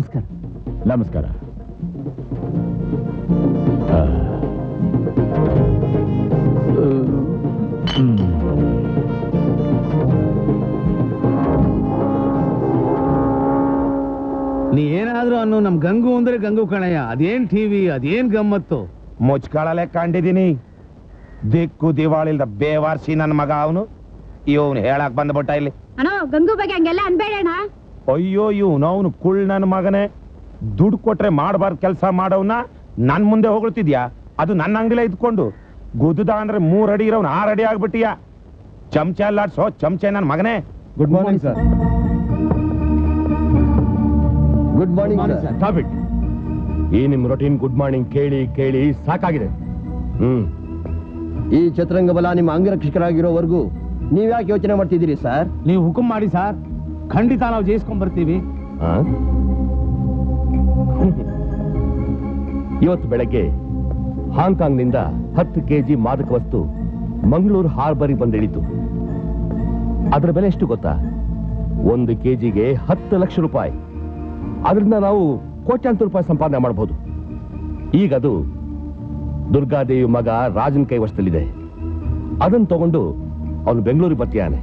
ನಮಸ್ಕಾರ ನಮಸ್ಕಾರ ಆ. ಹ್ಮ್. ನೀ ಏನಾದ್ರೂ ಅನ್ನು ನಮ್ ಗಂಗು ಅಂದ್ರೆ ಗಂಗು ಕಣಯ್ಯ ಅದೇನ್ ಟಿವಿ ಅದೇನ್ ಗಮ್ಮತ್ತು ಮುಚ್ಕೊಳ್ಳಲೆ ಕಂಡಿದ್ದೀನಿ ದಿಕ್ಕು ದಿವಾಳಿಲ್ದ ಬೇವಾರ್ಸಿ ನನ್ನ ಮಗ ಅವನು ಇವನು ಹೇಳಕ್ ಬಂದ್ಬಿಟ್ಟ ಇಲ್ಲಿ ಅಣ್ಣ ಗಂಗು ಬಗ್ಗೆ ಹಂಗೆಲ್ಲ ಅನ್ಬೇಡಣ್ಣ ಅಯ್ಯೋ ಇವನು ಅವನು ಕುಳ್ ನನ್ನ ಮಗನೇ. ದುಡ್ಡು ಕೊಟ್ರೆ ಮಾಡಬಾರ್ದು ಕೆಲಸ ಮಾಡೋವನ್ನ ನನ್ನ ಮುಂದೆ ಹೊಗಳ್ತಿದ್ಯಾ? ಅದು ನನ್ನ ಅಂಗಡಿಲೇ ಇದ್ಕೊಂಡು. ಗುದ್ದದ ಅಂದ್ರೆ ಮೂರ್ ಅಡಿ ಇರೋನ್ ಆರ್ ಅಡಿ ಆಗ್ಬಿಟ್ಟಿಯ? ಚಮಚ ಅಲ್ಲಾಡ್ಸೋ ಚಮಚೆ ನನ್ನ ಮಗನೇ. Good morning sir good morning sir stop it ಈ ನಿಮ್ ರೊಟೀನ್ ಗುಡ್ ಮಾರ್ನಿಂಗ್ ಕೇಳಿ ಕೇಳಿ ಸಾಕಾಗಿದೆ. ಹ್ಮ್. ಈ ಚತುರಂಗ ಬಲ ನಿಮ್ಮ ಅಂಗರಕ್ಷಕರಾಗಿರೋವರೆಗೂ ನೀವ್ಯಾಕೆ ಯೋಚನೆ ಮಾಡ್ತಿದ್ದೀರಿ ಸರ್ ನೀವು ಹುಕುಂ ಮಾಡಿ ಸರ್ ಖಂಡಿತ ನಾವು ಜಯಿಸ್ಕೊಂಡ್ ಬರ್ತೀವಿ? ಇವತ್ತು ಬೆಳಗ್ಗೆ ಹಾಂಗ್ಕಾಂಗ್ನಿಂದ ಹತ್ತು ಕೆಜಿ ಮಾದಕ ವಸ್ತು ಮಂಗಳೂರು ಹಾರ್ಬರಿಗೆ ಬಂದಿಳಿತು. ಅದರ ಬೆಲೆ ಎಷ್ಟು ಗೊತ್ತಾ? ಒಂದು ಕೆಜಿಗೆ ಹತ್ತು ಲಕ್ಷ ರೂಪಾಯಿ. ಅದರಿಂದ ನಾವು ಕೋಟ್ಯಾಂತರ ರೂಪಾಯಿ ಸಂಪಾದನೆ ಮಾಡಬಹುದು ಈಗ ಅದು ದುರ್ಗಾದೇವಿ ಮಗ ರಾಜನ್ ಕೈ ವಶದಲ್ಲಿದೆ ಅದನ್ನು ತಗೊಂಡು ಅವನು ಬೆಂಗಳೂರಿಗೆ ಬರ್ತೀಯಾನೆ.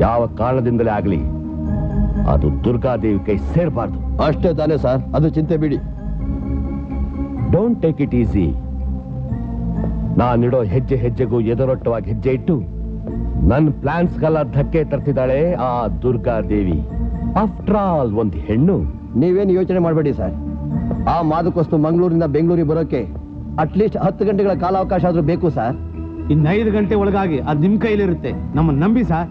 ಯಾವ ಕಾರಣದಿಂದಲೇ ಆಗಲಿ ಅದು ದುರ್ಗಾದೇವಿ ಕೈ ಸೇರಬಾರ್ದು. ಅಷ್ಟೇ ತಾನೇ ಸರ್ ಅದು ಚಿಂತೆ ಬಿಡಿ. ಡೋಂಟ್ ಟೇಕ್ ಇಟ್ ಈಸಿ ನಾನಿಡೋ ಹೆಜ್ಜೆ ಹೆಜ್ಜೆಗೂ ಎದುರೊಟ್ಟವಾಗಿ ಹೆಜ್ಜೆ ಇಟ್ಟು ನನ್ನ ಪ್ಲಾನ್ಸ್ಗೆಲ್ಲ ಧಕ್ಕೆ ತರ್ತಿದ್ದಾಳೆ ಆ ದುರ್ಗಾದೇವಿ ಆಫ್ಟರ್ ಆಲ್ ಒಂದು ಹೆಣ್ಣು. ನೀವೇನು ಯೋಚನೆ ಮಾಡಬೇಡಿ ಸರ್. ಆ ಮಾದಕ್ಕೋಸ್ತು ಮಂಗಳೂರಿಂದ ಬೆಂಗಳೂರಿಗೆ ಬರೋಕೆ ಅಟ್ಲೀಸ್ಟ್ ಹತ್ತು ಗಂಟೆಗಳ ಕಾಲಾವಕಾಶ ಆದ್ರೂ ಬೇಕು ಸರ್. ಇನ್ನೈದು ಗಂಟೆ ಒಳಗಾಗಿ ಅದು ನಿಮ್ ಕೈಲಿರುತ್ತೆ. ನಮ್ಮನ್ನ ನಂಬಿ ಸರ್.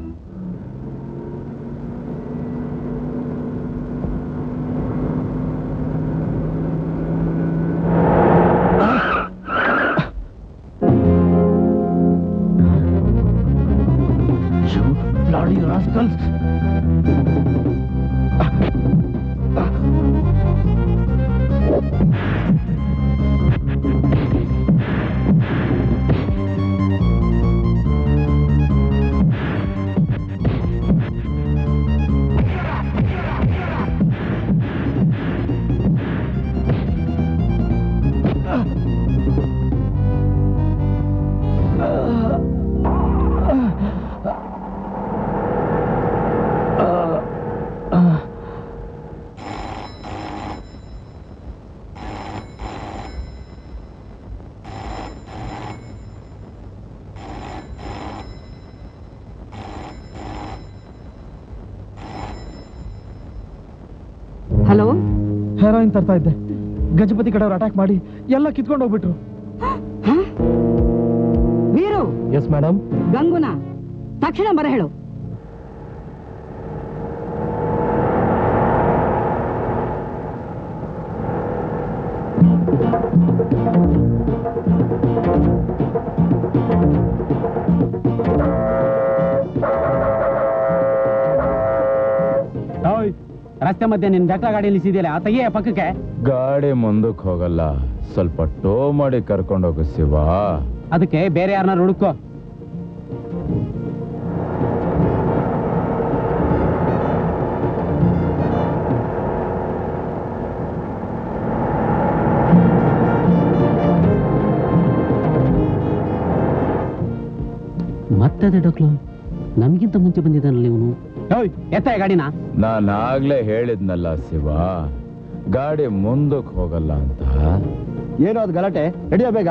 ಹೆರಾಯಿನ್ ತರ್ತಾ ಇದ್ದೆ. ಗಜಪತಿ ಕಡೆಯವ್ರು ಅಟ್ಯಾಕ್ ಮಾಡಿ ಎಲ್ಲ ಕಿತ್ಕೊಂಡು ಹೋಗ್ಬಿಟ್ರು. ವೀರು? ಎಸ್ ಮೇಡಮ್ ಗಂಗುನ? ತಕ್ಷಣ ಬರ ಹೇಳು. ರಸ್ತೆ ಮಧ್ಯೆ ನಿನ್ ಬೆಟ್ಟ ಗಾಡಿ ನಿಲ್ಸಿದ್ಯಲ್ಲ ಆ ತೆಗೆಯ ಪಕ್ಕಕ್ಕೆ? ಗಾಡಿ ಮುಂದಕ್ಕೆ ಹೋಗಲ್ಲ. ಸ್ವಲ್ಪ ಟೋ ಮಾಡಿ ಕರ್ಕೊಂಡು ಹೋಗು ಶಿವ. ಅದಕ್ಕೆ ಬೇರೆ ಯಾರನ್ನ ಹುಡುಕೋ. ಮತ್ತೆ ಡಾಕ್ಲು ನಮಗಿಂತ ಮುಂಚೆ ಬಂದಿದ್ದಾನಲ್ಲ ಇವನು. ಎತ್ತ ಗಾಡಿನ? ನಾನಾಗ್ಲೇ ಹೇಳಿದ್ನಲ್ಲ ಶಿವ ಗಾಡಿ ಮುಂದಕ್ಕೆ ಹೋಗಲ್ಲ ಅಂತ. ಏನೋ ಅದು ಗಲಾಟೆ ರೆಡಿಯೋ ಬೇಗ.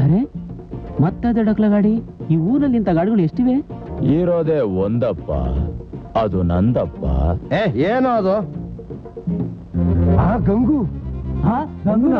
ಅರೆ ಮತ್ತೆ ಡಕ್ಲ ಗಾಡಿ? ಈ ಊರಲ್ಲಿ ಇಂಥ ಗಾಡಿಗಳು ಎಷ್ಟಿವೆ? ಇರೋದೇ ಒಂದಪ್ಪ. ಅದು ನಂದಪ್ಪ. ಏ ಏನು ಅದು? ಆ ಗಂಗು. ಹಾ ಗಂಗು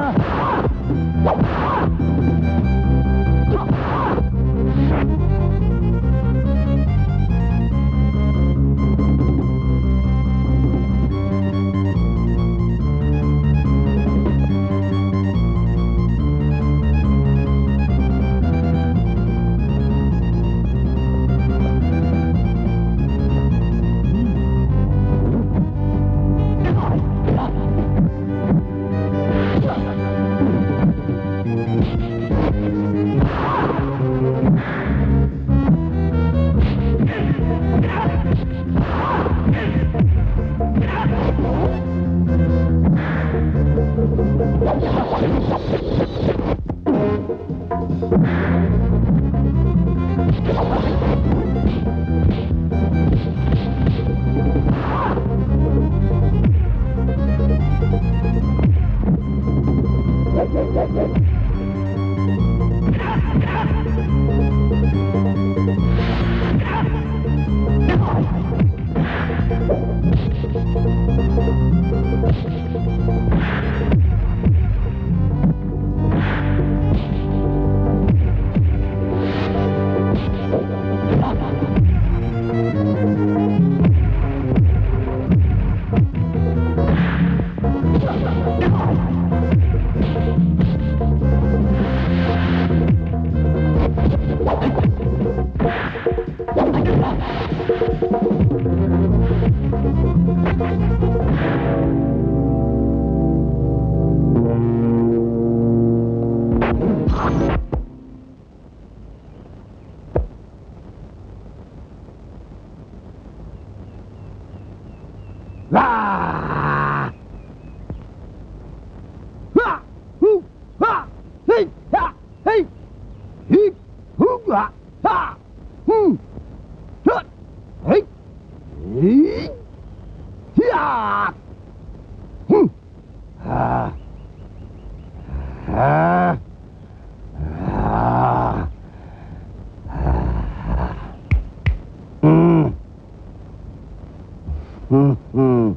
Uh...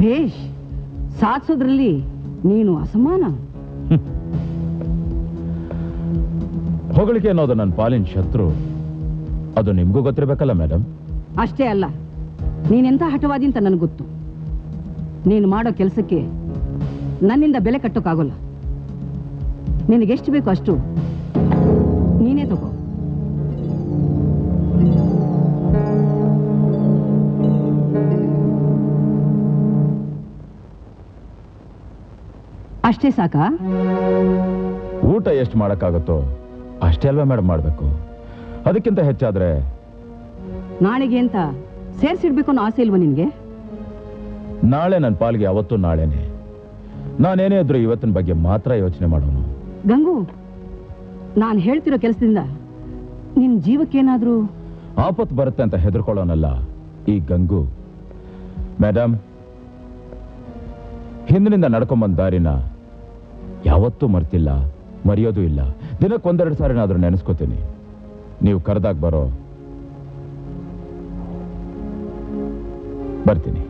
ಭೇಷ್ ಸಾಧಿಸೋದ್ರಲ್ಲಿ ನೀನು ಅಸಮಾನ. ಹೊಗಳಿಕೆ ಅನ್ನೋದು ನನ್ನ ಪಾಲಿನ ಶತ್ರು. ಅದು ನಿಮಗೂ ಗೊತ್ತಿರಬೇಕಲ್ಲ ಮೇಡಮ್ ಅಷ್ಟೇ ಅಲ್ಲ. ನೀನೆಂಥ ಹಠವಾದಿ ಅಂತ ನನಗೆ ಗೊತ್ತು. ನೀನು ಮಾಡೋ ಕೆಲಸಕ್ಕೆ ನನ್ನಿಂದ ಬೆಲೆ ಕಟ್ಟೋಕ್ಕಾಗೋಲ್ಲ ನಿನಗೆಷ್ಟು ಬೇಕು ಅಷ್ಟು ನೀನೇ ತಗೋ. ಅಷ್ಟೇ ಸಾಕಾ? ಊಟ ಎಷ್ಟು ಮಾಡೋಕ್ಕಾಗುತ್ತೋ ಅಷ್ಟೇ ಅಲ್ವಾ ಮೇಡಮ್ ಮಾಡಬೇಕು. ಅದಕ್ಕಿಂತ ಹೆಚ್ಚಾದ್ರೆ? ನಾಳೆಗೆ ಅಂತ ಸೇರ್ಸಿಡ್ಬೇಕು ಅನ್ನೋ ಆಸೆ ಇಲ್ವಾ ನಿನಗೆ? ನಾಳೆ ನನ್ನ ಪಾಲ್ಗೆ ಅವತ್ತು ನಾಳೆನೆ. ನಾನೇನೇ ಇದ್ರು ಇವತ್ತಿನ ಬಗ್ಗೆ ಮಾತ್ರ ಯೋಚನೆ ಮಾಡೋಣ ಗಂಗು ನಾನು ಹೇಳ್ತಿರೋ ಕೆಲಸದಿಂದ ನಿನ್ನ ಜೀವಕ್ಕೇನಾದರೂ ಆಪತ್ತು ಬರುತ್ತೆ ಅಂತ ಹೆದರ್ಕೊಳ್ಳೋನಲ್ಲ ಈ ಗಂಗು. ಮೇಡಮ್ ಹಿಂದಿನಿಂದ ನಡ್ಕೊಂಬಂದ ದಾರಿನ ಯಾವತ್ತೂ ಮರ್ತಿಲ್ಲ ಮರೆಯೋದು ಇಲ್ಲ. ದಿನಕ್ಕೊಂದೆರಡು ಸಾರಿನಾದರೂ ನೆನೆಸ್ಕೋತೀನಿ. ನೀವು ಕರೆದಾಗ ಬರೋ ಬರ್ತೀನಿ.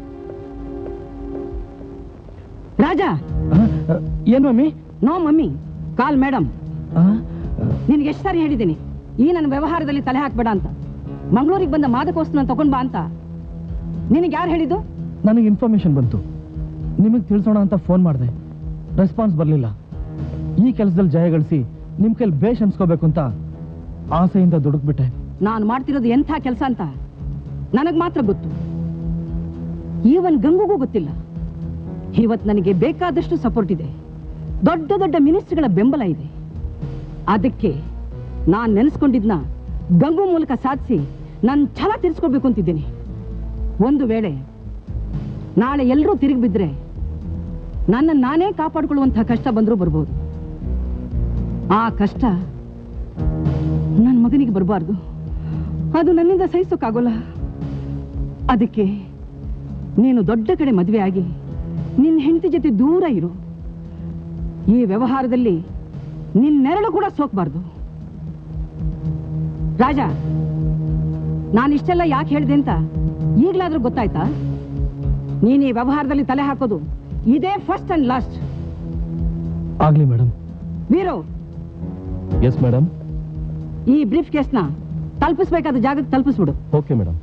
ರಾಜ! ಏನು mummy? No mummy call madam ನಿನ್ಗೆ ಎಷ್ಟು ಸಾರಿ ಹೇಳಿದ್ದೀನಿ ಈ ನನ್ನ ವ್ಯವಹಾರದಲ್ಲಿ ತಲೆ ಹಾಕ್ಬೇಡ ಅಂತ. ಮಂಗಳೂರಿಗೆ ಬಂದ ಮಾದಕೋಸ್ನ ತಗೊಂಡ್ ಬಾ ಅಂತ. ನಿನಗೆ ಯಾರು ಹೇಳಿದ್ದು? ನನಗೆ ಇನ್ಫಾರ್ಮೇಶನ್ ಬಂತು. ನಿಮಗೆ ತಿಳಿಸೋಣ ಅಂತ ಫೋನ್ ಮಾಡಿದೆ. ರೆಸ್ಪಾನ್ಸ್ ಬರಲಿಲ್ಲ. ಕೆಲಸದಲ್ಲಿ ಜಯ ಗಳಿಸಿ ನಿಮ್ಮ ಕೈಲಿ ಬೇಷ್ ಅನ್ಸ್ಕೋಬೇಕು ಅಂತ ಆಸೆಯಿಂದ ದುಡುಕ್ಬಿಟ್ಟೆ. ನಾನು ಮಾಡ್ತಿರೋದು ಎಂಥ ಕೆಲಸ ಅಂತ ನನಗ್ ಮಾತ್ರ ಗೊತ್ತು. ಈವನ್ ಗಂಗುಗೂ ಗೊತ್ತಿಲ್ಲ. ಇವತ್ತು ನನಗೆ ಬೇಕಾದಷ್ಟು ಸಪೋರ್ಟ್ ಇದೆ. ದೊಡ್ಡ ದೊಡ್ಡ ಮಿನಿಸ್ಟ್ರಿಗಳ ಬೆಂಬಲ ಇದೆ. ಅದಕ್ಕೆ ನಾನು ನೆನೆಸ್ಕೊಂಡಿದ್ನ ಗಂಗು ಮೂಲಕ ಸಾಧಿಸಿ ನನ್ನ ಛಲ ತಿರ್ಸ್ಕೋಬೇಕು ಅಂತಿದ್ದೀನಿ. ಒಂದು ವೇಳೆ ನಾಳೆ ಎಲ್ಲರೂ ತಿರುಗಿ ಬಿದ್ರೆ ನನ್ನ ನಾನೇ ಕಾಪಾಡ್ಕೊಳ್ಳುವಂತಹ ಕಷ್ಟ ಬಂದರೂ ಬರ್ಬೋದು. ಆ ಕಷ್ಟ ನನ್ನ ಮಗನಿಗೆ ಬರಬಾರ್ದು. ಅದು ನನ್ನಿಂದ ಸಹಿಸೋಕ್ಕಾಗೋಲ್ಲ ಅದಕ್ಕೆ ನೀನು ದೊಡ್ಡ ಕಡೆ ಮದುವೆ ಆಗಿ ನಿನ್ನ ಹೆಂಡತಿ ಜೊತೆ ದೂರ ಇರು. ಈ ವ್ಯವಹಾರದಲ್ಲಿ ನಿನ್ನೆರಳು ಕೂಡ ಸೋಕ್ಬಾರ್ದು. ರಾಜ ನಾನಿಷ್ಟೆಲ್ಲ ಯಾಕೆ ಹೇಳಿದೆ ಅಂತ ಈಗಲಾದ್ರೂ ಗೊತ್ತಾಯ್ತಾ? ನೀನು ಈ ವ್ಯವಹಾರದಲ್ಲಿ ತಲೆ ಹಾಕೋದು ಇದೇ ಫಸ್ಟ್ ಅಂಡ್ ಲಾಸ್ಟ್ ಆಗ್ಲಿ ಮೇಡಮ್ ವೀರು ಎಸ್ ಮೇಡಮ್ ಈ ಬ್ರೀಫ್ ಕೇಸ್ನ ತಲುಪಿಸ್ಬೇಕಾದ ಜಾಗಕ್ಕೆ ತಲುಪಿಸ್ಬಿಡು. Okay madam